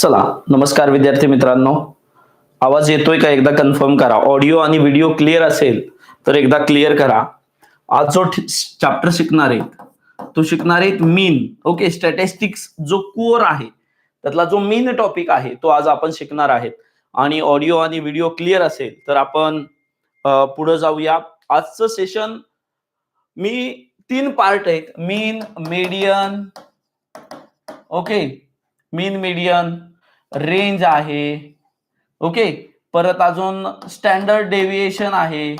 चला नमस्कार विद्यार्थी मित्रांनो. आवाज येतोय का? एकदा कन्फर्म करा. ऑडिओ आणि व्हिडिओ क्लिअर असेल तर एकदा क्लिअर करा. आज जो चॅप्टर शिकणार आहे तो शिकणार आहे मीन ओके स्टॅटिस्टिक्स जो कोर आहे त्यातला जो मेन टॉपिक आहे तो आज आपण शिकणार आहेत. आणि ऑडिओ आणि व्हिडिओ क्लिअर असेल तर आपण पुढे जाऊया. आजचं सेशन मी तीन पार्ट आहेत. Mean median okay mean median range आहे. ओके परत अजून स्टँडर्ड डेव्हिएशन आहे.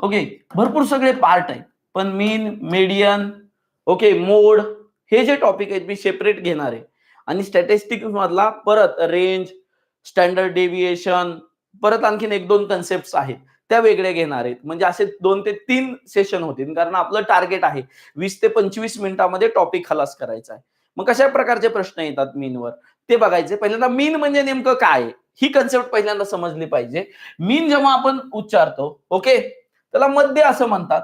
ओके भरपूर सगळे पार्ट आहेत. पण मीन मीडियन ओके मोड हे जे टॉपिक आहेत मी सेपरेट घेणार आहे. आणि स्टॅटिस्टिक्स मधला परत रेंज स्टँडर्ड डेव्हिएशन परत आणखीन एक दोन कन्सेप्ट आहेत. त्या वेगळ्या घेणार आहेत. म्हणजे असे दोन ते तीन सेशन होतील. कारण आपलं टार्गेट आहे. वीस ते पंचवीस मिनिटामध्ये टॉपिक खलास करायचा आहे. मग कशा प्रकारचे प्रश्न येतात मीनवर ते बघायचे. पहिल्यांदा मीन म्हणजे नेमकं काय? ही कन्सेप्ट पहिल्यांदा समजली पाहिजे. मीन जेव्हा आपण उच्चारतो ओके त्याला मध्य असं म्हणतात.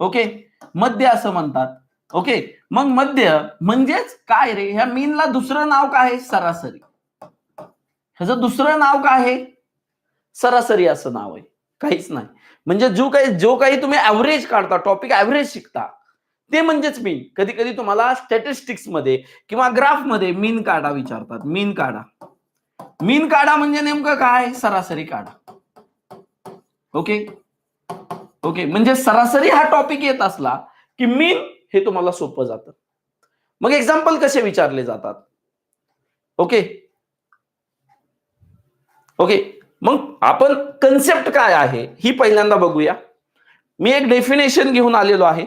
ओके मध्य असं म्हणतात. ओके मग मध्य म्हणजेच काय रे? ह्या मीनला दुसरं नाव काय आहे? सरासरी. ह्याचं दुसरं नाव काय आहे? सरासरी असं नाव आहे. काहीच नाही. म्हणजे जो काही जो काही तुम्ही ऍव्हरेज काढता टॉपिक ऍव्हरेज शिकता ते म्हणजेच मीन कधी कधी तुम्हाला स्टॅटिस्टिक्समध्ये किंवा ग्राफमध्ये मीन काढा विचारतात. मीन काढा. मीन काढा म्हणजे नेमकं काय? सरासरी काढा. ओके ओके म्हणजे सरासरी हा टॉपिक येत असला की मीन हे तुम्हाला सोपं जातं. मग एक्झाम्पल कसे विचारले जातात? ओके ओके मग आपण कन्सेप्ट काय आहे? ही पहिल्यांदा बघूया. मी एक डेफिनेशन घेऊन आलेलो आहे.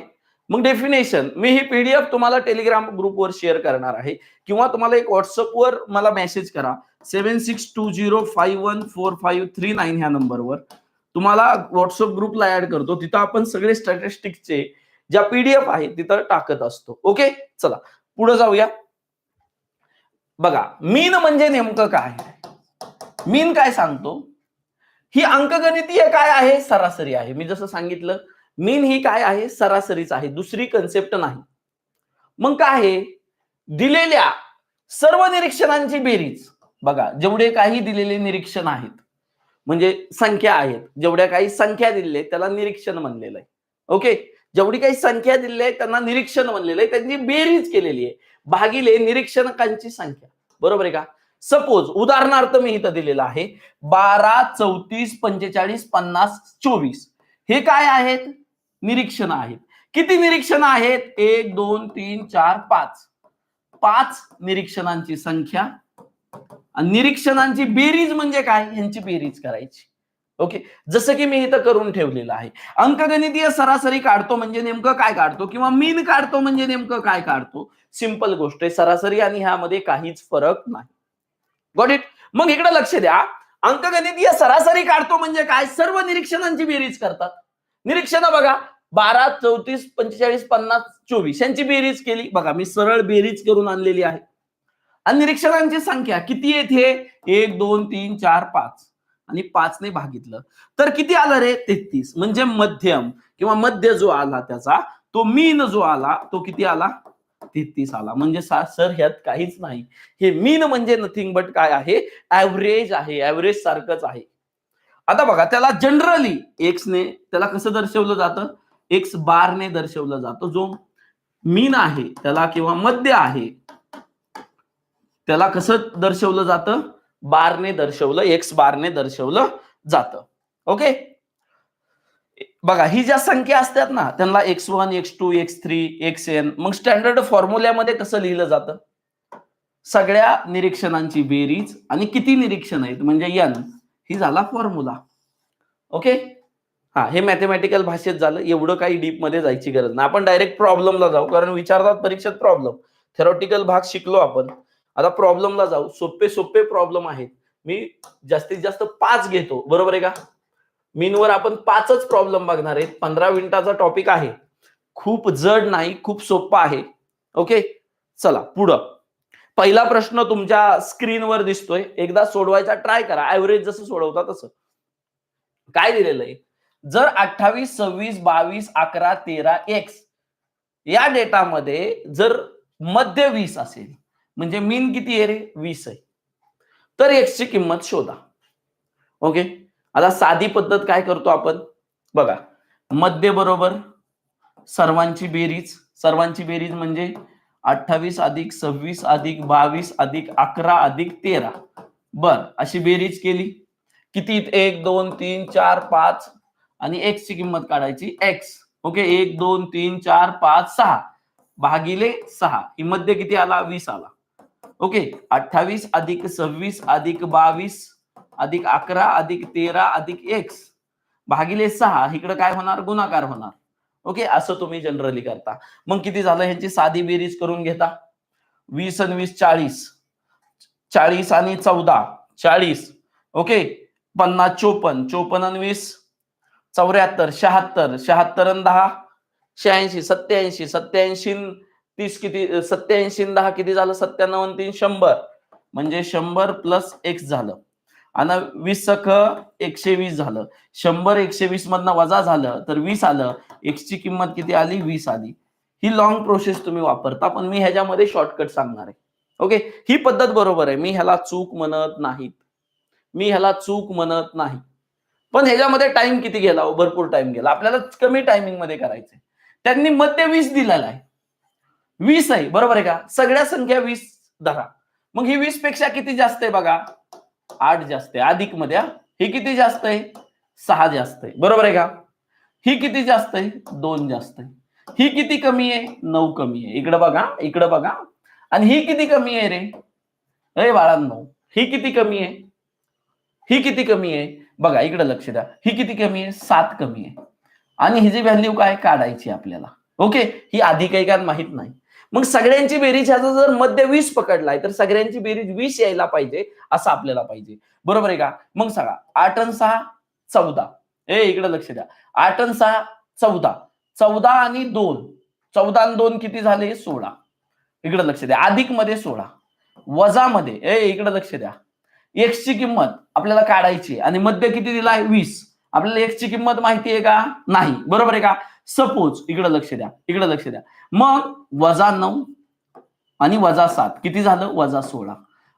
मग डेफिनेशन मी ही पीडीएफ तुम्हाला टेलिग्राम ग्रुपवर शेअर करणार आहे. किंवा तुम्हाला एक व्हॉट्सअपवर मला मेसेज करा. Seven six two zero five one four five three nine ह्या नंबरवर तुम्हाला व्हॉट्सअप ग्रुपला ऍड करतो. तिथं आपण सगळे स्टॅटिस्टिकचे ज्या पीडीएफ आहे तिथं टाकत असतो. ओके चला. पुढे जाऊया. बघा मीन म्हणजे नेमकं काय? मीन काय सांगतो? ही अंकगणितीय काय आहे? सरासरी आहे. मी जसं सांगितलं मीन ही काय आहे? सरासरीच आहे. दुसरी कन्सेप्ट नाही. मग काय आहे? दिलेल्या सर्व निरीक्षणांची बेरीज. बघा जेवढे काही दिलेले निरीक्षण आहेत म्हणजे संख्या आहेत जेवढ्या काही संख्या दिलेल्या आहेत त्याला निरीक्षण म्हणलेलं आहे. ओके जेवढी काही संख्या दिलेली आहे त्यांना निरीक्षण म्हणलेलं आहे. त्यांची बेरीज केलेली आहे. भागिले निरीक्षणकांची संख्या. बरोबर आहे का? सपोज उदाहरणार्थ मी इथं दिलेलं आहे. बारा चौतीस पंचेचाळीस पन्नास चोवीस. हे काय आहेत? निरीक्षण आहेत. किती निरीक्षण आहेत? एक दोन तीन चार पाच. पाच निरीक्षणांची संख्या आणि निरीक्षणांची बेरीज म्हणजे काय? यांची बेरीज करायची. ओके? जसं की मी इथं करून ठेवलेलं आहे. अंकगणितीय सरासरी काढतो म्हणजे नेमकं काय काढतो? किंवा मीन काढतो म्हणजे नेमकं काय काढतो? सिंपल गोष्ट आहे. सरासरी आणि ह्यामध्ये काहीच फरक नाही. गॉट इट मग इकडे लक्ष द्या. अंकगणितीय सरासरी काढतो म्हणजे काय? सर्व निरीक्षणांची बेरीज करतात. निरीक्षण बघा. बारा चौतीस पंचेचाळीस पन्नास चोवीस यांची बेरीज केली. बघा मी सरळ बेरीज करून आणलेली आहे. आणि निरीक्षणांची संख्या किती येते एक दोन तीन चार पाच. आणि पाचने भागितलं. तर किती आलं रे? तेहतीस. म्हणजे मध्यम किंवा मध्य जो आला त्याचा तो मीन जो आला तो किती आला? तेहतीस आला. म्हणजे सर ह्यात काहीच नाही. हे मीन म्हणजे नथिंग बट काय आहे? ऍव्हरेज आहे. ऍव्हरेज सारखंच आहे. आता बघा त्याला जनरली एक्सने त्याला कसं दर्शवलं जातं? एक्स बारने दर्शवलं जातं. जो मीन आहे त्याला किंवा मध्य आहे त्याला कसं दर्शवलं जातं? बारने दर्शवलं एक्स बारने दर्शवलं जातं. ओके बघा ही ज्या संख्या असतात ना त्यांना X one X two X three X N मग स्टँडर्ड फॉर्म्युल्यामध्ये कसं लिहिलं जातं? सगळ्या निरीक्षणांची बेरीज आणि किती निरीक्षण आहेत? म्हणजे एन ही झाला फॉर्म्युला ओके हा हे मॅथमॅटिकल भाषेत झालं. एवढं काही डीपमध्ये जायची गरज नाही. आपण डायरेक्ट प्रॉब्लेमला जाऊ. कारण विचारतात परीक्षेत प्रॉब्लेम थेरॉटिकल भाग शिकलो आपण. आता प्रॉब्लेमला जाऊ. सोपे सोपे प्रॉब्लेम आहेत. मी जास्तीत जास्त पाच घेतो. बरोबर आहे का? मीनवर आपण पाचच प्रॉब्लेम बघणार आहेत. पंधरा मिनिटाचा टॉपिक आहे. खूप जड नाही खूप सोपा आहे. ओके चला पुढं. पहिला प्रश्न तुमच्या स्क्रीनवर दिसतोय. एकदा सोडवायचा ट्राय करा. ऍव्हरेज जसं सोडवता तसं. काय दिलेलं आहे? जर अठ्ठावीस सव्वीस बावीस अकरा तेरा एक्स या डेटामध्ये जर मध्य वीस असेल म्हणजे मीन किती आहे रे? वीस आहे. तर एक्सची किंमत शोधा. ओके? आता साधी पद्धत काय करतो आपण? बघा. मध्य बरोबर सर्वांची बेरीज. सर्वांची बेरीज म्हणजे अठ्ठावीस अधिक सव्वीस अधिक बावीस अधिक अकरा अधिक तेरा. बर अशी बेरीज केली. किती? एक दोन तीन चार पाच. आणि एक्स ची किंमत काढायची. X okay? एक दोन तीन चार पाच सहा. भागिले सहा. ही मध्य किती आला? वीस आला. ओके? अठ्ठावीस अधिक सव्वीस अधिक बावीस अधिक अकरा अधिक तेरा अधिक एक्स भागिले सहा. इकडे काय होणार? गुणाकार होणार. ओके? असं तुम्ही जनरली करता. मग किती झालं? ह्याची साधी बेरीज करून घेता. वीस आणि वीस चाळीस. चाळीस आणि चौदा. चाळीस. ओके? पन्नास चोपन्न चोपन्न वीस. चौऱ्याहत्तर शहात्तर शहात्तर दहा. शहाऐंशी सत्याऐंशी सत्याऐंशी तीस किती सत्याऐंशी दहा किती झालं? सत्त्याण्णव तीन शंभर. म्हणजे शंभर प्लस एक्स झालं. आणि वीस सख एकशे वीस झालं. शंभर एकशे वीस मधनं वजा झालं तर वीस आलं. एक्स ची किंमत किती आली? वीस आली. ही लॉंग प्रोसेस तुम्ही वापरता पण मी ह्याच्यामध्ये शॉर्टकट सांगणार आहे. ओके ही पद्धत बरोबर आहे. मी ह्याला चूक म्हणत नाहीत. मी ह्याला चूक म्हणत नाही. पण ह्याच्यामध्ये टाइम किती गेला हो? भरपूर टाइम गेला. आपल्याला कमी टायमिंगमध्ये करायचंय. त्यांनी मध्य वीस दिलेला आहे. वीस आहे बरोबर आहे का? सगळ्या संख्या वीस धरा. मग ही वीसपेक्षा किती जास्त आहे बघा? आठ जास्त आहे. अधिकमध्ये ही किती जास्त आहे? सहा जास्त आहे. बरोबर आहे का? ही किती जास्त आहे? दोन जास्त आहे. ही किती कमी आहे? नऊ कमी आहे. इकडे बघा इकडे बघा. आणि ही किती कमी आहे रे? अरे बाळांनो ही किती कमी आहे? ही किती कमी आहे? बघा इकडे लक्ष द्या. ही किती कमी आहे? सात कमी आहे. आणि हिची व्हॅल्यू काय? काढायची आपल्याला. ओके ही अधिक काही काय माहीत नाही. मग सगळ्यांची बेरीज ह्याचा जर मध्य वीस पकडलाय तर सगळ्यांची बेरीज वीस यायला पाहिजे असं आपल्याला पाहिजे. बरोबर आहे का? मग सांगा आठ आणि सहा चौदा. ए इकडे लक्ष द्या. आठ आणि सहा चौदा. चौदा आणि दोन. चौदा आणि दोन किती झाले? सोळा. इकडे लक्ष द्या. अधिकमध्ये सोळा. वजा मध्ये ए इकडे लक्ष द्या. एक्स ची किंमत आपल्याला काढायची आणि मध्य किती दिला आहे? वीस. आपल्याला एक्स ची किंमत माहिती आहे का? नाही. बरोबर आहे का? सपोज इकडे लक्ष द्या. इकडे लक्ष द्या. मग वजा नऊ आणि वजा सात. किती झालं? वजा सोळा.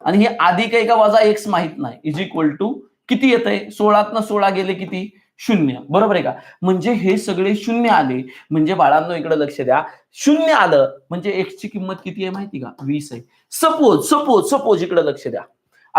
आणि हे अधिक आहे का वजा एक्स माहीत नाही. इज इक्वल टू किती येत आहे सोळातनं सोळा गेले किती? शून्य. बरोबर आहे का? म्हणजे हे सगळे शून्य आले. म्हणजे बाळांनो इकडे लक्ष द्या. शून्य आलं. म्हणजे एक्स ची किंमत किती आहे माहिती का? वीस आहे. सपोज सपोज सपोज इकडे लक्ष द्या.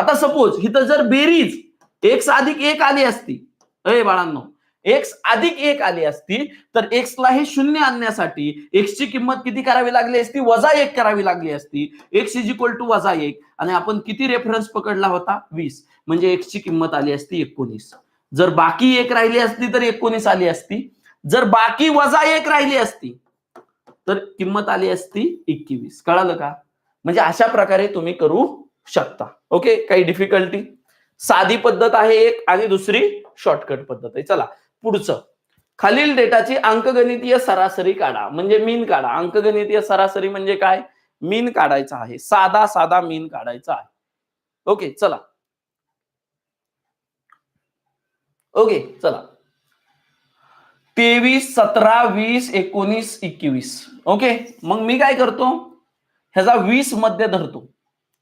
आता सपोज इथं जर बेरीज एक्स अधिक एक आली असती अरे बाळांनो एक्स अधिक एक आली असती तर एक्सला हे शून्य आणण्यासाठी एक्स ची किंमत किती करावी लागली असती? वजा एक करावी लागली असती. एक्स इज इक्वल टू वजा एक. आणि आपण किती रेफरन्स पकडला होता? वीस. म्हणजे एक्स ची किंमत आली असती एकोणीस. जर बाकी एक राहिली असती तर एकोणीस आली असती. जर बाकी वजा एक राहिली असती तर किंमत आली असती एकवीस. कळालं का? म्हणजे अशा प्रकारे तुम्ही करू शकता. ओके काही डिफिकल्टी साधी पद्धत आहे एक आणि दुसरी शॉर्टकट पद्धत आहे. चला पुढचं. खालील डेटाची अंकगणितीय सरासरी काढा. म्हणजे मीन काढा. अंकगणितीय सरासरी म्हणजे काय? मीन काढायचा आहे. साधा साधा मीन काढायचा आहे. ओके चला. ओके चला. तेवीस सतरा वीस एकोणीस एकवीस. ओके मग मी काय करतो? ह्याचा वीसमध्ये धरतो.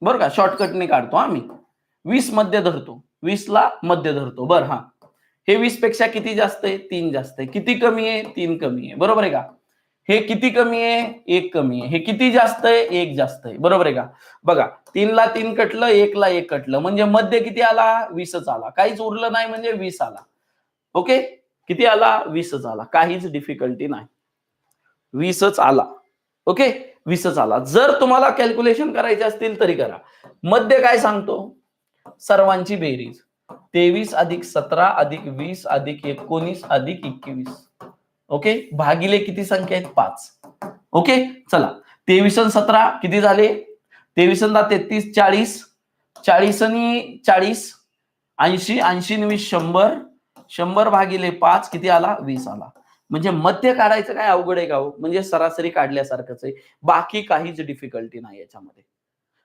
बरं का? शॉर्टकटने काढतो आम्ही वीसमध्ये धरतो. वीस ला मध्य धरतो. बर हा. हे वीसपेक्षा किती जास्त आहे? तीन जास्त आहे. किती कमी आहे? तीन कमी आहे. बरोबर आहे का? हे किती कमी आहे? एक कमी आहे. हे किती जास्त आहे? एक जास्त आहे. बरोबर आहे का? बघा तीनला तीन कटलं एकला एक कटलं. म्हणजे मध्य किती आला? वीसच आला. काहीच उरलं नाही म्हणजे वीस आला. ओके? किती आला? वीसच आला. काहीच डिफिकल्टी नाही. वीसच आला. ओके? वीसच आला जर तुम्हाला कॅल्क्युलेशन करायचे असतील तरी करा. मध्ये काय सांगतो? सर्वांची बेरीज. तेवीस अधिक सतरा अधिक वीस अधिक एकोणीस अधिक एकवीस. ओके भागिले किती संख्या आहेत? पाच. ओके चला. तेवीस सतरा किती झाले? तेवीस दहा तेहतीस चाळीस. चाळीस आणि चाळीस. ऐंशी ऐंशी वीस शंभर. शंभर भागिले पाच किती आला? वीस आला. म्हणजे मध्य काढायचं काय अवघड आहे का हो? म्हणजे सरासरी काढल्यासारखंच आहे. बाकी काहीच डिफिकल्टी नाही याच्यामध्ये.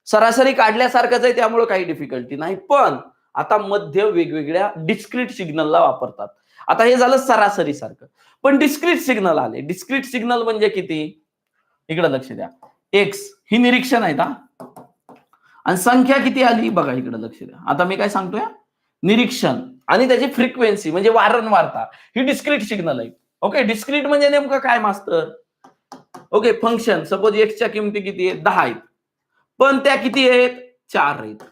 सरासरी काढल्यासारखंच आहे त्यामुळे काही डिफिकल्टी नाही. पण आता मध्य वेगवेगळ्या डिस्क्रीट सिग्नलला वापरतात. आता हे झालं सरासरी सारखं. पण डिस्क्रीट सिग्नल आले. डिस्क्रीट सिग्नल म्हणजे किती? इकडे लक्ष द्या. एक्स ही निरीक्षण आहेत हा. आणि संख्या किती आली? बघा इकडे लक्ष द्या. आता मी काय सांगतोय? निरीक्षण. आणि त्याची फ्रिक्वेन्सी म्हणजे वारंवारता. ही डिस्क्रीट सिग्नल आहे. ओके डिस्क्रीट म्हणजे नेमकं काय मास्तर ओके फंक्शन सपोज एक्सच्या किमती किती आहेत? दहा आहेत. पण त्या किती आहेत? चार आहेत.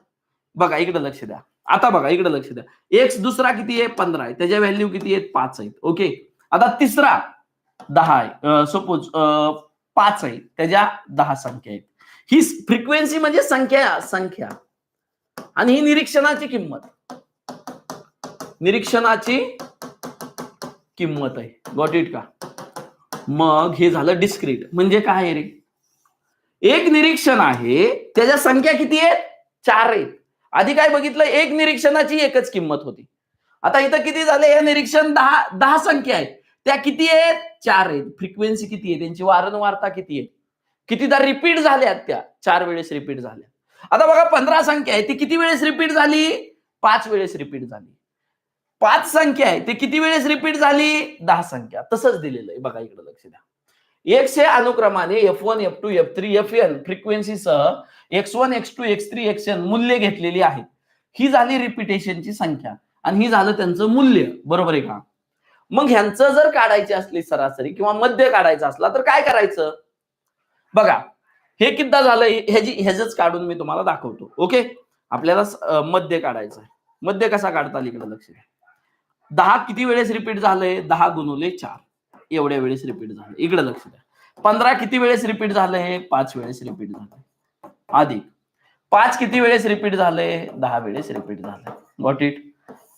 बघा इकडे लक्ष द्या. आता बघा इकडे लक्ष द्या. एक्स दुसरा किती आहे? पंधरा आहे. त्याच्या व्हॅल्यू किती आहेत? पाच आहेत. ओके आता तिसरा दहा आहे. सपोज पाच आहे. त्याच्या दहा संख्या आहेत. ही फ्रिक्वेन्सी म्हणजे संख्या संख्या. आणि ही निरीक्षणाची किंमत. निरीक्षणाची किंमत आहे. गॉट इट का? मग हे झालं डिस्क्रीट म्हणजे काय आहे रे? एक निरीक्षण आहे त्याच्या संख्या किती आहेत? चार आहेत. आधी काय बघितलं? एक निरीक्षणाची एकच किंमत होती. आता इथं किती झाले? हे निरीक्षण दहा दहा संख्या आहेत. त्या किती आहेत? चार आहेत. फ्रिक्वेन्सी किती आहे? त्यांची वारंवारता किती आहे? कितीदा रिपीट झाल्यात त्या? चार वेळेस रिपीट झाल्या आता बघा पंधरा संख्या आहे. ती किती वेळेस रिपीट झाली? पाच वेळेस रिपीट झाली. पाच संख्या आहे. ते किती वेळेस रिपीट झाली? दहा संख्या. तसंच दिलेलं आहे. बघा इकडे लक्ष द्या. एकशे अनुक्रमाने F one F two F three F N फ्रिक्वेन्सीसह X one X two X three X N मूल्य घेतलेली आहेत. ही झाली रिपिटेशनची संख्या. आणि ही झालं त्यांचं मूल्य. बरोबर आहे का? मग ह्यांचं जर काढायची असली सरासरी किंवा मध्य काढायचा असला तर काय करायचं? बघा. हे किद्दा झालं? ह्याची ह्याच काढून मी तुम्हाला दाखवतो. ओके? आपल्याला मध्य काढायचं आहे. मध्य कसा काढता आली इकडे लक्ष द्या. दहा किती वेळेस रिपीट झालंय? दहा गुणुले चार. एवढ्या वेळेस रिपीट झालं. इकडे लक्ष द्या. पंधरा किती वेळेस रिपीट झालंय? पाच वेळेस रिपीट झालंय. अधिक. पाच किती वेळेस रिपीट झालंय? दहा वेळेस रिपीट झालंय. गॉट इट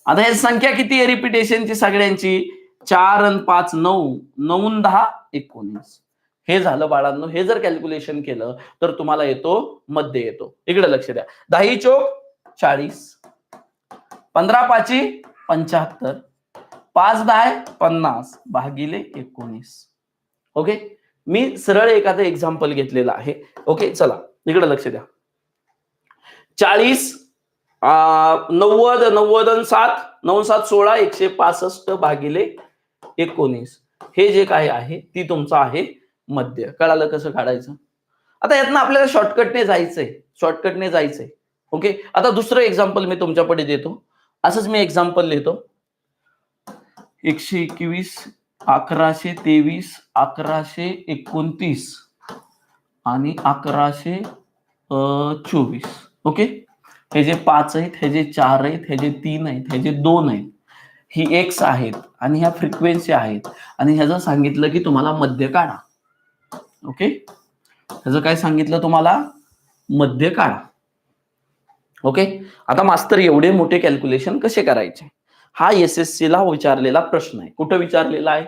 आता हे संख्या किती आहे रिपीटेशनची सगळ्यांची? चार आणि पाच नऊ. नऊ दहा एकोणीस. हे झालं बाळांनो हे जर कॅल्क्युलेशन केलं तर तुम्हाला येतो मध्य येतो. इकडे लक्ष द्या. दही चोक चाळीस. पंधरा पाची पंच्याहत्तर पाच दहा पन्नास. भागिले एकोणीस. ओके मी सरळ एखादं एक्झाम्पल घेतलेलं आहे. ओके चला इकडे लक्ष द्या. चाळीस नव्वद नव्वद आणि सात. नऊ सात सोळा एकशे पासष्ट भागिले एकोणीस. हे जे काय आहे ती तुमचं आहे मध्य. कळालं कसं काढायचं? आता यातनं आपल्याला शॉर्टकटने जायचंय. शॉर्टकटने जायचंय. ओके आता दुसरं एक्झाम्पल मी तुमच्याकडे देतो. असंच मी एक्झाम्पल लिहितो. एकशे एकवीस अकराशे तेवीस अकराशे एकोणतीस आणि अकराशे चोवीस. ओके हे जे पाच आहेत हे जे चार आहेत हे जे तीन आहेत हे जे दोन आहेत ही एक्स आहेत आणि ह्या फ्रिक्वेन्सी आहेत आणि ह्याचं सांगितलं की तुम्हाला मध्य काढा. ओके ह्याचं काय सांगितलं तुम्हाला? मध्य काढा. ओके? आता मास्तर एवढे मोठे कॅल्क्युलेशन कसे करायचे? हा एस एस सी ला विचारलेला प्रश्न आहे. कुठं विचारलेला आहे?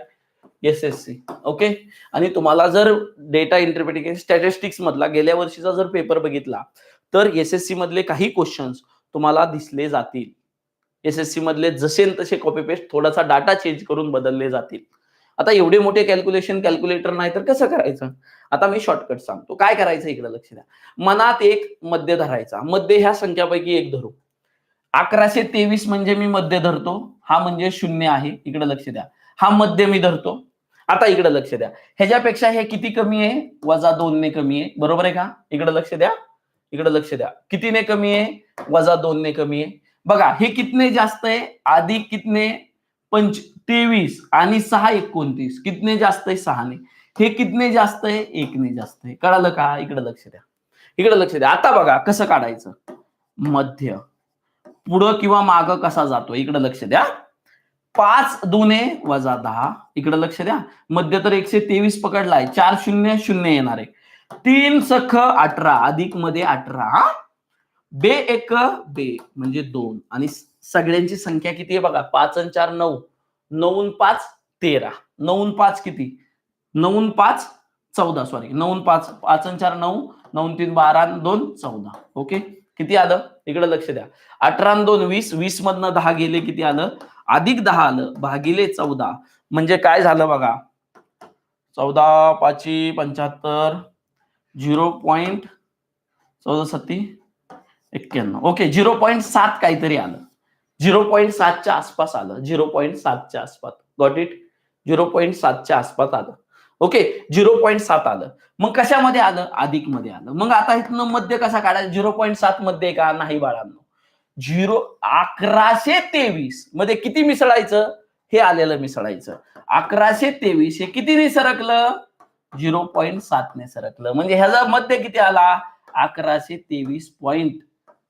S S C okay? आणि तुम्हाला जर डेटा इंटरप्रिटेशन स्टॅटिस्टिक्स मधला गेल्या वर्षीचा जर पेपर बघितला तर एस एस सी मधले काही क्वेश्चन्स तुम्हाला दिसले जातील. एस एस सी मधले जसे तसे कॉपी पेस्ट थोडासा डाटा चेंज करून बदलले जातील. आता एवढे मोठे कॅल्क्युलेशन कॅल्क्युलेटर नाही तर कसं करायचं? आता मी शॉर्टकट सांगतो. काय करायचं इकडे लक्ष द्या. मनात एक मध्य धरायचा. मध्य ह्या संख्यापैकी एक धरू. अकराशे तेवीस म्हणजे मी मध्य धरतो. हा म्हणजे शून्य आहे. इकडे लक्ष द्या. हा मध्य मी धरतो. आता इकडे लक्ष द्या. ह्याच्यापेक्षा हे किती कमी आहे? वजा दोनने कमी आहे. बरोबर आहे का? इकडे लक्ष द्या. इकडे लक्ष द्या. कितीने कमी आहे? वजा दोनने कमी आहे. बघा हे कितने जास्त आहे? आधी कितने? पंच तेवीस आणि सहा एकोणतीस. कितने जास्त आहे? सहाने हे कितने जास्त आहे? एकने जास्त आहे. कळालं का? इकडे लक्ष द्या. इकडे लक्ष द्या. आता बघा कसं काढायचं? मध्य. पुढं किंवा माग कसा जातो इकडे लक्ष द्या. पाच दुने वजा दहा. इकडे लक्ष द्या. मध्य तर एकशे तेवीस पकडलाय. चार शून्य शून्य येणार आहे. तीन सख अठरा. अधिकमध्ये अठरा. बे एक बे. म्हणजे दोन. आणि सगळ्यांची संख्या किती आहे बघा? पाच आणि चार नऊ. नऊन पाच तेरा. नऊन पाच किती? नऊन पाच चौदा सॉरी नऊन पाच पाच आणि चार नऊ नऊन तीन बारा दोन चौदा. ओके किती आलं? इकडे लक्ष द्या. अठरा दोन वीस वीस मधनं दहा गेले किती आलं? अधिक दहा आलं भागिले चौदा. म्हणजे काय झालं बघा? चौदा पाची पंच्याहत्तर झिरो पॉईंट चौदा सत्ती एक्क्याण्णव. ओके झिरो पॉईंट सात काहीतरी आलं. झिरो पॉईंट सातच्या आसपास आलं. झिरो पॉईंट सातच्या आसपास. गॉट इट झिरो पॉईंट सातच्या आसपास आलं. ओके झिरो पॉईंट सात आलं. मग कशामध्ये आलं? अधिकमध्ये आलं. मग आता इथनं मध्य कसा काढायचा झिरो पॉईंट सात मध्ये का? नाही बाळांनो. झिरो अकराशे तेवीस. मध्ये किती मिसळायचं? हे आलेलं मिसळायचं. अकराशे तेवीस हे कितीने सरकलं? झिरो पॉईंट सातने सरकलं. म्हणजे ह्याचा मध्य किती आला? अकराशे तेवीस पॉईंट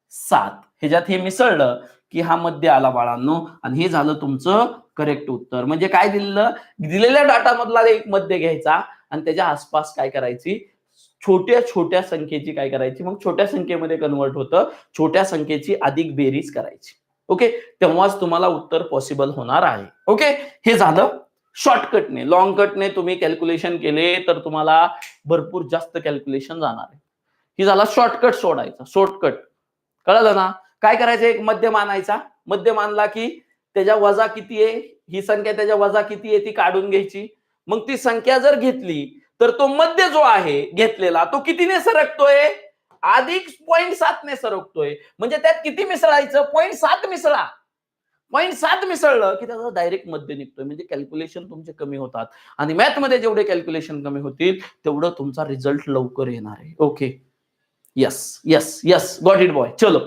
सात. ह्याच्यात हे मिसळलं. की हा मध्य आला बाळांनो. आणि हे झालं तुमचं करेक्ट उत्तर. म्हणजे काय दिलेलं? दिलेल्या डाटा मधला एक मध्य घ्यायचा आणि त्याच्या आसपास काय करायची? छोट्या छोट्या संख्येची काय करायची? मग छोट्या संख्येमध्ये कन्वर्ट होतं. छोट्या संख्येची अधिक बेरीज करायची. ओके तेव्हाच तुम्हाला उत्तर पॉसिबल होणार आहे. ओके हे झालं. शॉर्टकटने लॉंग कटने तुम्ही कॅल्क्युलेशन केले तर तुम्हाला भरपूर जास्त कॅल्क्युलेशन जाणार आहे. हे झाला शॉर्टकट सोडायचा. शॉर्टकट कळलं ना? काय करायचं? एक मध्यम आणायचा मध्य मानला की त्याच्या वजा किती आहे? ही संख्या त्याच्या वजा किती आहे ती काढून घ्यायची. मग ती संख्या जर घेतली तर तो मध्य जो आहे घेतलेला तो कितीने सरकतोय? अधिक पॉईंट सातने सरकतोय. म्हणजे त्यात किती मिसळायचं? पॉईंट सात मिसळा. पॉईंट सात मिसळलं की त्याचा डायरेक्ट मध्य निघतोय. म्हणजे कॅल्क्युलेशन तुमचे कमी होतात. आणि मॅथमध्ये जेवढे कॅल्क्युलेशन कमी होतील तेवढं तुमचा रिझल्ट लवकर येणार आहे. Okay yes yes yes got it boy चलो.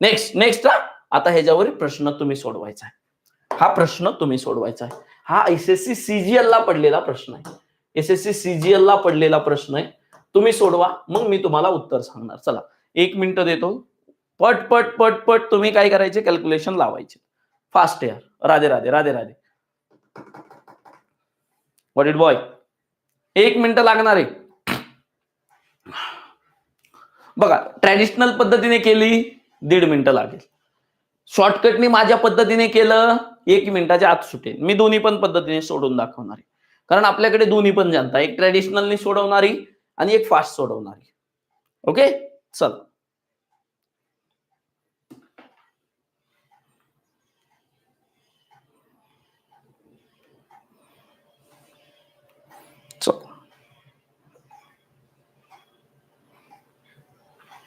नेक्स्ट नेक्स्ट आता ह्याच्यावर प्रश्न तुम्ही सोडवायचा आहे. हा प्रश्न तुम्ही सोडवायचा आहे. हा एस एस सी सीजीएल ला पडलेला प्रश्न आहे. एस एस सी सीजीएल ला पडलेला प्रश्न आहे. तुम्ही सोडवा मग मी तुम्हाला उत्तर सांगणार. चला एक मिनिट देतो. पट पट पट पट तुम्ही काय करायचे? कॅल्क्युलेशन लावायचे. फास्ट यार. Radhe Radhe Radhe Radhe. What it boy एक मिनिट लागणार आहे. बघा ट्रॅडिशनल पद्धतीने केली. दीड मिनिटं लागेल. शॉर्टकटनी माझ्या पद्धतीने केलं एक मिनिटाच्या आत सुटेल मी दोन्ही पण पद्धतीने सोडून दाखवणार. आहे कारण आपल्याकडे दोन्ही पण जनता एक ट्रॅडिशनलनी सोडवणारी आणि एक फास्ट सोडवणारी. ओके चल.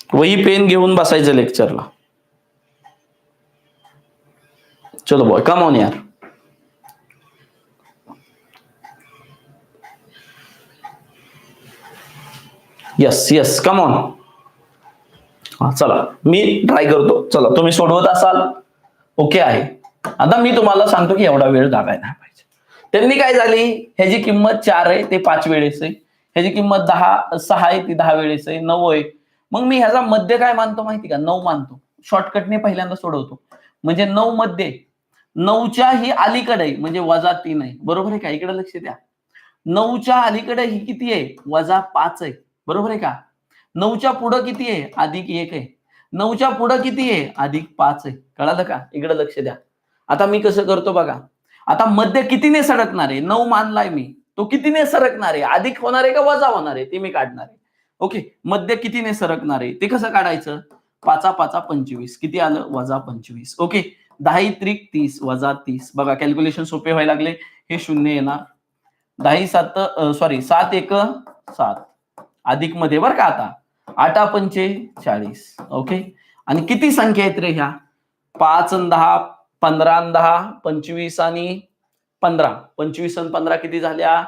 वही पेन घेऊन बसायचं लेक्चरला चलो बॉय कम ऑन यार. यस यस कम ऑन हा चला मी ट्राय करतो. चला तुम्ही सोडवत असाल. ओके आहे. आता मी तुम्हाला सांगतो की एवढा वेळ लागायला नाही पाहिजे. त्यांनी काय झाली? ह्याची किंमत चार आहे ते पाच वेळेस आहे. ह्याची किंमत दहा सहा आहे ती दहा वेळेस आहे. नऊ आहे मग मी ह्याचा मध्य काय मानतो माहिती का? नऊ मानतो. शॉर्टकटने पहिल्यांदा सोडवतो. म्हणजे नऊ मध्ये. नऊच्या ही अलीकडे आहे म्हणजे वजा तीन आहे. बरोबर आहे का? इकडे लक्ष द्या. नऊच्या अलीकडे ही किती आहे? वजा पाच आहे. बरोबर आहे का? नऊच्या पुढं किती आहे? अधिक एक आहे. नऊच्या पुढं किती आहे? अधिक पाच आहे. कळालं का? इकडे लक्ष द्या. आता मी कसं करतो बघा. आता मध्य कितीने सरकणार आहे? नऊ मानलाय मी. तो कितीने सरकणार आहे? अधिक होणार आहे का? वजा होणार आहे? ते मी काढणार आहे. ओके मध्य कितीने सरकणार आहे? ते कसं काढायचं? पाचा पाचा पंचवीस. किती आलं? वजा पंचवीस. ओके दहा त्रिक तीस वजा तीस. बघा कॅल्क्युलेशन सोपे व्हायला लागले. हे शून्य येणार. दहा सात सॉरी सात एक सात. अधिकमध्ये बरं का आता? आठा पंचे चाळीस. ओके? आणि किती संख्या आहेत रे ह्या? पाच दहा पंधरा दहा पंचवीस आणि पंधरा. पंचवीस आणि पंधरा किती झाल्या?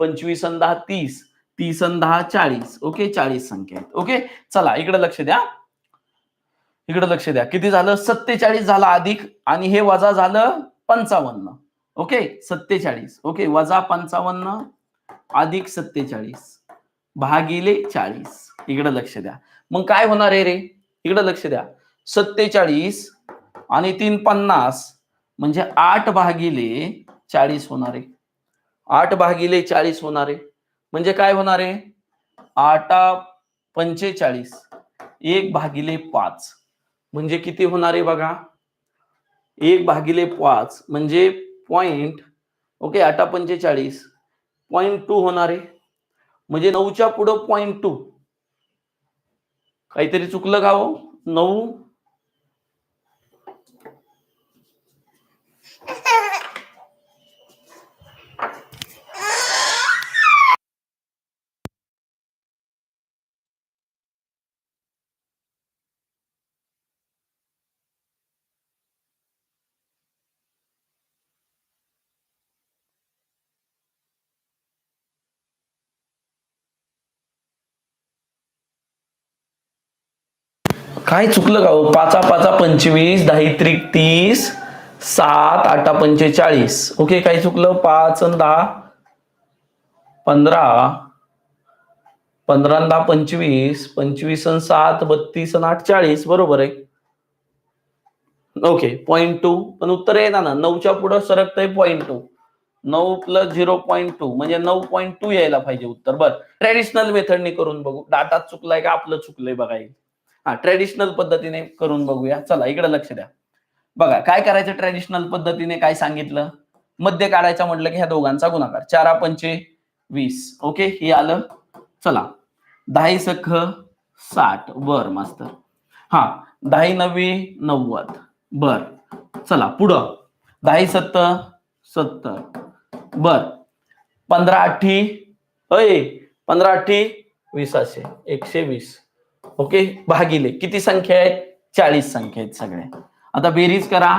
पंचवीस आणि दहा तीस. तीस आणि दहा चाळीस. ओके? चाळीस संख्या आहेत. ओके? चला इकडे लक्ष द्या. इकडे लक्ष द्या. किती झालं? सत्तेचाळीस झालं अधिक आणि हे वजा झालं पंचावन्न. ओके? सत्तेचाळीस. ओके? वजा पंचावन्न अधिक सत्तेचाळीस. भागिले चाळीस. इकडे लक्ष द्या. मग काय होणार आहे रे? इकडे लक्ष द्या. सत्तेचाळीस आणि तीन पन्नास म्हणजे आठ भागिले चाळीस होणार आहे. आठ भागिले चाळीस होणार आहे. म्हणजे काय होणार आहे? आटा पंचेचाळीस एक भागिले पाच. म्हणजे किती होणार आहे बघा? एक भागिले पाच म्हणजे पॉइंट ओके आटा पंचेचाळीस. पॉइंट टू होणार आहे. म्हणजे नऊच्या पुढं पॉइंट टू काहीतरी चुकलं का हो? नऊ काय चुकलं का हो? पाचा पाचा पंचवीस दहा त्रिक तीस सात आठा पंचेचाळीस. ओके काय चुकलं? पाच आणि दहा पंधरा. पंधरा दहा पंचवीस. पंचवीस आणि सात बत्तीस आणि आठ चाळीस. बरोबर आहे. ओके पॉईंट टू पण उत्तर आहे ना नऊच्या पुढे सरकतंय पॉईंट टू नऊ प्लस झिरो पॉईंट टू म्हणजे नऊ पॉईंट टू यायला पाहिजे उत्तर. बरं. ट्रॅडिशनल मेथडने करून बघू. डाटा चुकलाय का? आपलं चुकलंय बघायला हा ट्रॅडिशनल पद्धतीने करून बघूया. चला इकडे लक्ष द्या. बघा काय करायचं ट्रॅडिशनल पद्धतीने? काय सांगितलं? मध्य काढायचा म्हटलं की ह्या दोघांचा गुणाकार. चारा पंचे वीस. ओके? हे आलं? चला. दहा सख साठ. बर मास्तर. हा दहा नव्वे नव्वद. बर. चला पुढं. दहा सत्तर सत्तर. बर. पंधरा अठ्ठी अय पंधरा अठ्ठी वीसाशे एकशे वीस. ओके? भागिले. किती संख्या आहेत? चाळीस संख्या आहेत सगळ्या आता बेरीज करा.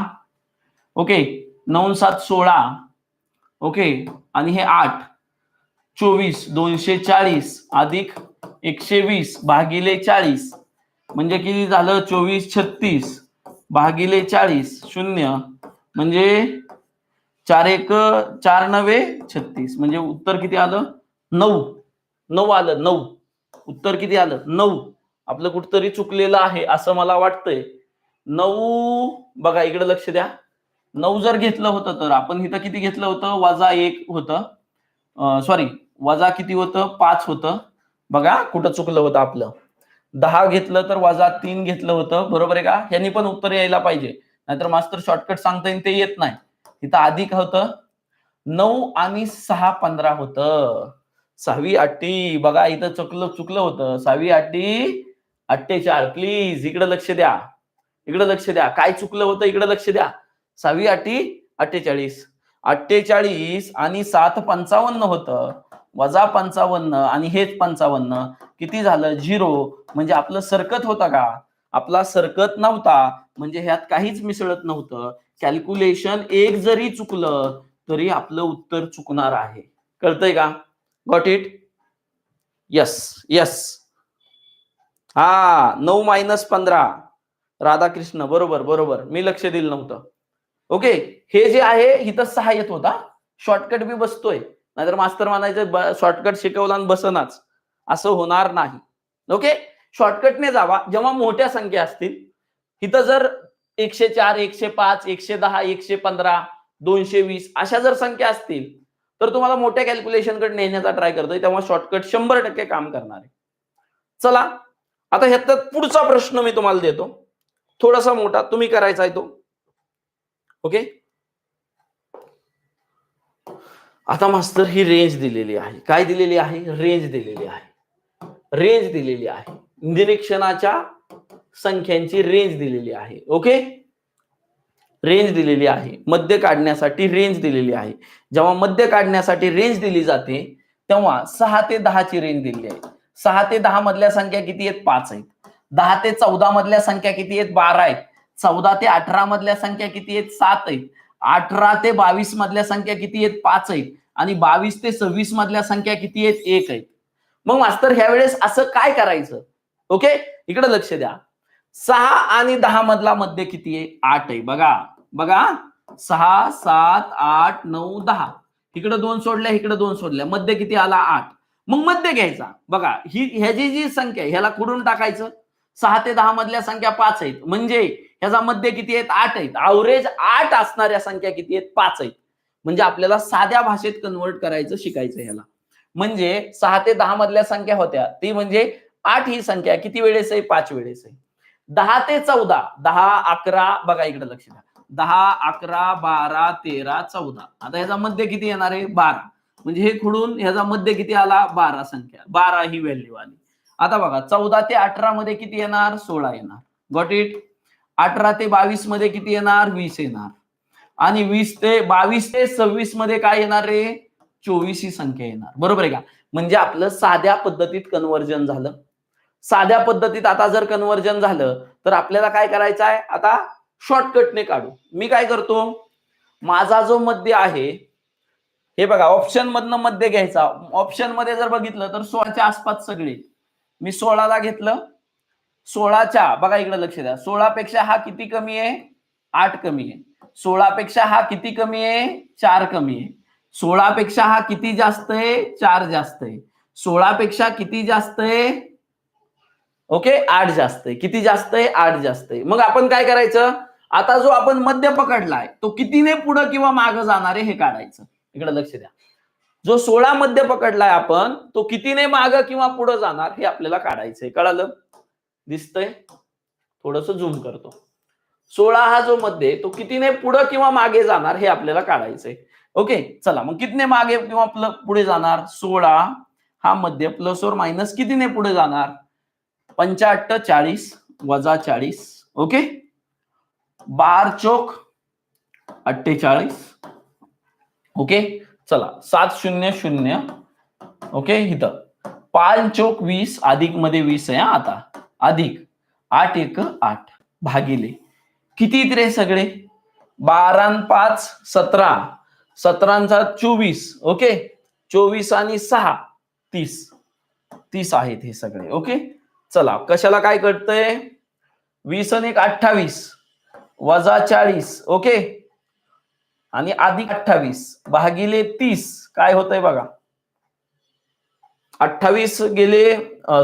ओके? नऊ सात सोळा. ओके? आणि हे आठ. चोवीस दोनशे चाळीस. अधिक एकशे वीस. भागिले चाळीस. म्हणजे किती झालं? चोवीस छत्तीस. भागिले चाळीस. शून्य. म्हणजे चार एक चार नवे छत्तीस. म्हणजे उत्तर किती आलं? नऊ. नऊ आलं नऊ. उत्तर किती आलं? नऊ. आपलं कुठतरी चुकलेलं आहे असं मला वाटतंय. नऊ बघा इकडे लक्ष द्या. नऊ जर घेतलं होतं तर आपण इथं किती घेतलं होतं? वजा एक होतं. सॉरी वजा किती होतं? पाच होतं. बघा कुठं चुकलं होतं आपलं. दहा घेतलं तर वजा तीन घेतलं होतं. बरोबर आहे का? यांनी पण उत्तर यायला पाहिजे. नाहीतर मास्तर शॉर्टकट सांगता येईल ते येत नाही. इथं अधिक होतं. नऊ आणि सहा पंधरा होतं. सहावी आठी बघा इथं चुकलं चुकलं होतं. सहावी आठी अठ्ठेचाळ प्लीज इकडे लक्ष द्या. इकडे लक्ष द्या. काय चुकलं होतं इकडे लक्ष द्या. सहावी अटी अठ्ठेचाळीस. अठ्ठेचाळीस आणि सात पंचावन्न होतं. वजा पंचावन्न आणि हेच पंचावन्न. किती झालं? झिरो. म्हणजे आपलं सरकत होता का? आपला सरकत नव्हता. म्हणजे ह्यात काहीच मिसळत नव्हतं. कॅल्क्युलेशन एक जरी चुकलं तरी आपलं उत्तर चुकणार आहे. कळतंय का? गॉट इट यस यस हा नऊ मायनस पंधरा. राधाकृष्ण बरोबर बरोबर. मी लक्ष दिलं नव्हतं. ओके हे जे आहे इथं सहा येत होता. शॉर्टकट बी बसतोय. नाहीतर मास्तर म्हणायचं शॉर्टकट शिकवला आणि बसनाच. असं होणार नाही. ओके शॉर्टकटने जावा. जेव्हा मोठ्या संख्या असतील इथं जर एकशे चार एकशे पाच एकशे दहा एकशे पंधरा दोनशे वीस अशा जर संख्या असतील तर तुम्हाला मोठ्या कॅल्क्युलेशनकडे नेण्याचा ट्राय करतोय. तेव्हा शॉर्टकट शंभर टक्के काम करणार आहे. चला आता ह्यात पुढचा प्रश्न मी तुम्हाला देतो. थोडासा मोठा तुम्ही करायचा आहे तो. ओके आता मास्तर ही रेंज दिलेली आहे. काय दिलेली आहे? रेंज दिलेली आहे. रेंज दिलेली आहे. निरीक्षणाच्या संख्यांची रेंज दिलेली आहे. ओके रेंज दिलेली आहे. मध्य काढण्यासाठी रेंज दिलेली आहे. जेव्हा मध्य काढण्यासाठी रेंज दिली जाते तेव्हा सहा ते दहाची रेंज दिलेली आहे. सहा ते दहा मधल्या संख्या किती आहेत? पाच आहेत. दहा ते चौदा मधल्या संख्या किती आहेत? बारा आहेत. चौदा ते अठरा मधल्या संख्या किती आहेत? सात आहेत. अठरा ते बावीस मधल्या संख्या किती आहेत? पाच आहेत. आणि बावीस ते सव्वीस मधल्या संख्या किती आहेत? एक आहेत. मग मास्तर ह्या वेळेस असं काय करायचं? ओके? इकडे लक्ष द्या. सहा आणि दहा मधला मध्य किती आहे? आठ आहे. बघा. बघा. सहा सात आठ नऊ दहा. इकडे दोन सोडल्या इकडे दोन सोडल्या. मध्य किती आला? आठ. मग मध्य घ्यायचा. बघा ही ह्याची जी संख्या ह्याला कुठून टाकायचं? सहा ते दहा मधल्या संख्या पाच आहेत. म्हणजे ह्याचा मध्य किती आहेत? आठ आहेत. अवरेज आठ असणाऱ्या संख्या किती आहेत? पाच आहेत. म्हणजे आपल्याला साध्या भाषेत कन्वर्ट करायचं शिकायचं ह्याला. म्हणजे सहा ते दहा मधल्या संख्या होत्या. ती म्हणजे आठ ही संख्या किती वेळेस आहे? पाच वेळेस आहे. दहा ते चौदा. दहा अकरा बघा इकडे लक्ष द्या. दहा अकरा बारा तेरा चौदा. आता ह्याचा मध्य किती येणार आहे? बारा. म्हणजे हे खुडून ह्याचा मध्य किती आला? बारा संख्या. बारा ही व्हॅल्यू आली. आता बघा चौदा ते अठरा मध्ये किती येणार? सोळा येणार. गॉट इट अठरा ते बावीसमध्ये किती येणार? वीस येणार. आणि वीस ते बावीस ते सव्वीसमध्ये काय येणार रे? चोवीस ही संख्या येणार. बरोबर आहे का? म्हणजे आपलं साध्या पद्धतीत कन्वर्जन झालं. साध्या पद्धतीत आता जर कन्वर्जन झालं तर आपल्याला काय करायचं आहे आता शॉर्टकटने काढू. मी काय करतो? माझा जो मध्य आहे हे बघा ऑप्शन मधनं मध्य घ्यायचा. ऑप्शनमध्ये जर बघितलं तर सोळाच्या आसपास सगळे. मी सोळाला घेतलं. सोळाच्या बघा इकडे लक्ष द्या. सोळा पेक्षा हा किती कमी आहे? आठ कमी आहे. सोळा पेक्षा हा किती कमी आहे? चार कमी आहे. सोळा पेक्षा हा किती जास्त आहे? चार जास्त आहे. सोळा पेक्षा किती जास्त आहे? ओके आठ जास्त आहे. किती जास्त आहे? आठ जास्त आहे. मग आपण काय करायचं? आता जो आपण मध्य पकडलाय तो कितीने पुढं किंवा मागं जाणार आहे हे काढायचं. इकडे लक्ष द्या. जो सोळा मध्य पकडलाय आपण तो कितीने मागं किंवा पुढे जाणार हे आपल्याला काढायचंय. कळालं? दिसतंय? थोडस झूम करतो. सोळा हा जो मध्य तो कितीने पुढं किंवा मागे जाणार हे आपल्याला काढायचंय. ओके चला मग कितीने मागे किंवा पुढे जाणार? सोळा हा मध्य प्लस और मायनस कितीने पुढे जाणार? पंचाहत्तर चाळीस वजा चाळीस ओके? बार चोक अठ्ठेचाळीस ओके? चला सात शून्य शून्य. ओके इथं. पाच चोक वीस अधिकमध्ये वीस आहे आता. अधिक. आठ एक आठ. भागिले. किती इतरे रे सगळे? बारा पाच सतरा. सतरांचा चोवीस. ओके? चोवीस आणि सहा तीस. तीस आहेत हे सगळे ओके? चला कशाला काय कळतंय? वीस आणि एक अठ्ठावीस. वजा चाळीस ओके? आणि अधिक अठ्ठावीस भागिले तीस काय होतंय बघा. अठ्ठावीस गेले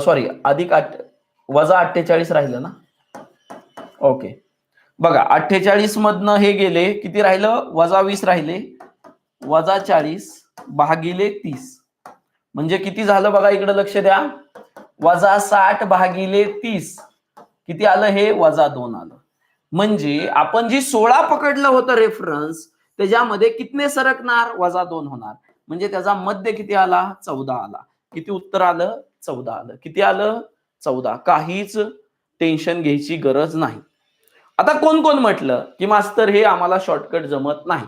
सॉरी अधिक आठ वजा अठ्ठेचाळीस राहिलं ना? ओके बघा अठ्ठेचाळीस मधनं हे गेले किती राहिलं? वजा वीस राहिले. वजा चाळीस भागिले तीस. म्हणजे किती झालं बघा इकडे लक्ष द्या. वजा साठ भागिले तीस. किती आलं हे? वजा दोन आलं. म्हणजे आपण जी सोळा पकडलं होतं रेफरन्स त्याच्यामध्ये कितने सरकणार? वजा दोन होणार. म्हणजे त्याचा मध्य किती आला? चौदा आला. किती उत्तर आलं? चौदा आलं. किती आलं? चौदा. काहीच टेन्शन घ्यायची गरज नाही. आता कोण कोण म्हटलं की मास्तर हे आम्हाला शॉर्टकट जमत नाही.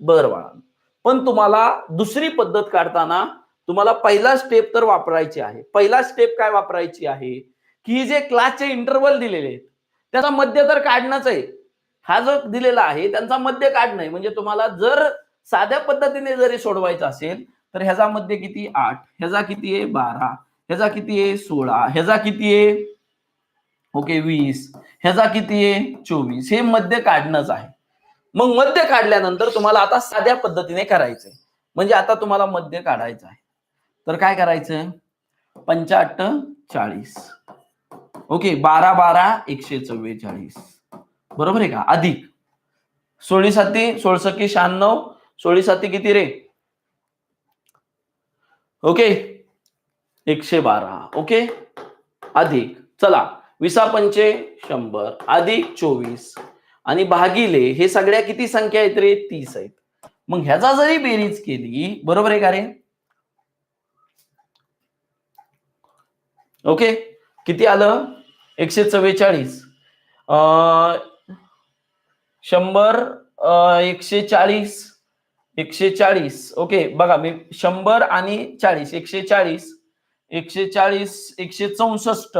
बर बाळा. पण तुम्हाला दुसरी पद्धत काढताना तुम्हाला पहिला स्टेप तर वापरायची आहे. पहिला स्टेप काय वापरायची आहे? की जे क्लासचे इंटरवल दिलेले आहेत. त्याचा मध्य तर काढणंच आहे. हा जो दिलेला आहे त्यांचा मध्य काढणं आहे म्हणजे तुम्हाला जर साध्या पद्धतीने जरी सोडवायचं असेल तर ह्याचा मध्य किती? आठ. ह्याचा किती आहे? बारा. ह्याचा किती आहे? सोळा. ह्याचा किती आहे? ओके वीस. ह्याचा किती आहे? चोवीस. हे मध्य काढणंच आहे. मग मध्य काढल्यानंतर तुम्हाला आता साध्या पद्धतीने करायचंय. म्हणजे आता तुम्हाला मध्य काढायचं आहे. तर काय करायचंय पंचाहत्तर चाळीस. ओके बारा बारा एकशे चव्वेचाळीस. बरोबर आहे का? अधिक सोळी साती सोळसकी शहाण्णव सोळी साती किती रे? ओके. एकशे बारा. ओके? अधिक चला. विसा पंचे शंभर. अधिक चोवीस. आणि भागिले हे सगळ्या किती संख्या आहेत रे? तीस आहेत. मग ह्याचा जरी बेरीज केली बरोबर आहे का रे? ओके? किती आलं? एकशे चव्वेचाळीस. शंभर एकशे चाळीस एकशे चाळीस ओके बघा मी शंभर आणि चाळीस एकशे चाळीस एकशे चाळीस एकशे चौसष्ट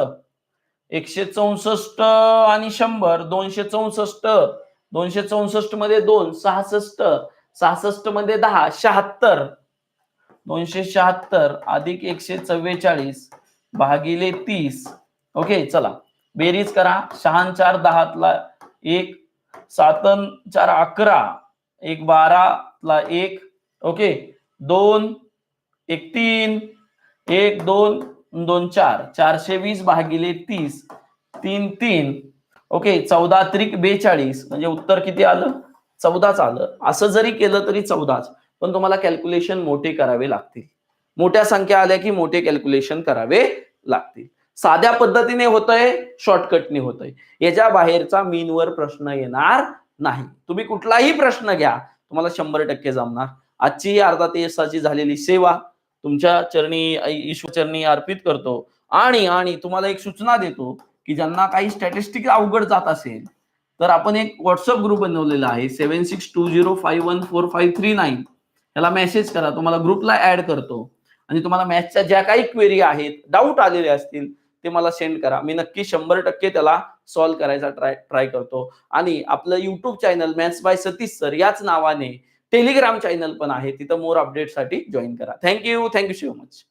एकशे चौसष्ट आणि शंभर दोनशे चौसष्ट दोनशे चौसष्टमध्ये दोन सहासष्ट सहासष्टमध्ये दहा शहात्तर दोनशे शहात्तर अधिक एकशे चव्वेचाळीस भागिले तीस. ओके चला बेरीज करा. शहान चार दहातला एक सातन चार अकरा एक बाराला एक ओके दोन एक तीन एक दोन दोन चार चारशे वीस भागिले तीस तीन तीन ओके चौदा त्रिक बेचाळीस म्हणजे उत्तर किती आलं? चौदाच आलं. असं जरी केलं तरी चौदाच पण तुम्हाला कॅल्क्युलेशन मोठे करावे लागतील. मोठ्या संख्या आल्या की मोठे कॅल्क्युलेशन करावे लागतील. साध्या पद्धतीने होतंय शॉर्टकटने होतंय. याच्या बाहेरचा मीनवर प्रश्न येणार नाही. तुम्ही कुठलाही प्रश्न घ्या तुम्हाला शंभर टक्के जमणार. आजची ही अर्धा तासाची झालेली सेवा तुमच्या चरणी ईश्वचरणी अर्पित करतो. आणि आणि तुम्हाला एक सूचना देतो की ज्यांना काही स्टॅटिस्टिक अवघड जात असेल तर आपण एक व्हॉट्सअप ग्रुप बनवलेला आहे seven six two zero five one four five three nine याला मेसेज करा तुम्हाला ग्रुपला ऍड करतो. आणि तुम्हाला मॅथच्या ज्या काही क्वेरी आहेत डाऊट आलेले असतील ते मला सेंड करा. मी नक्की शंभर टक्के त्याला सॉल्व्ह करायचा ट्राय ट्राय करतो. आणि आपलं YouTube channel maths by Satish sir याच नावाने टेलिग्राम चॅनल पण आहे. तिथं मोर अपडेटसाठी जॉईन करा. Thank you thank you so much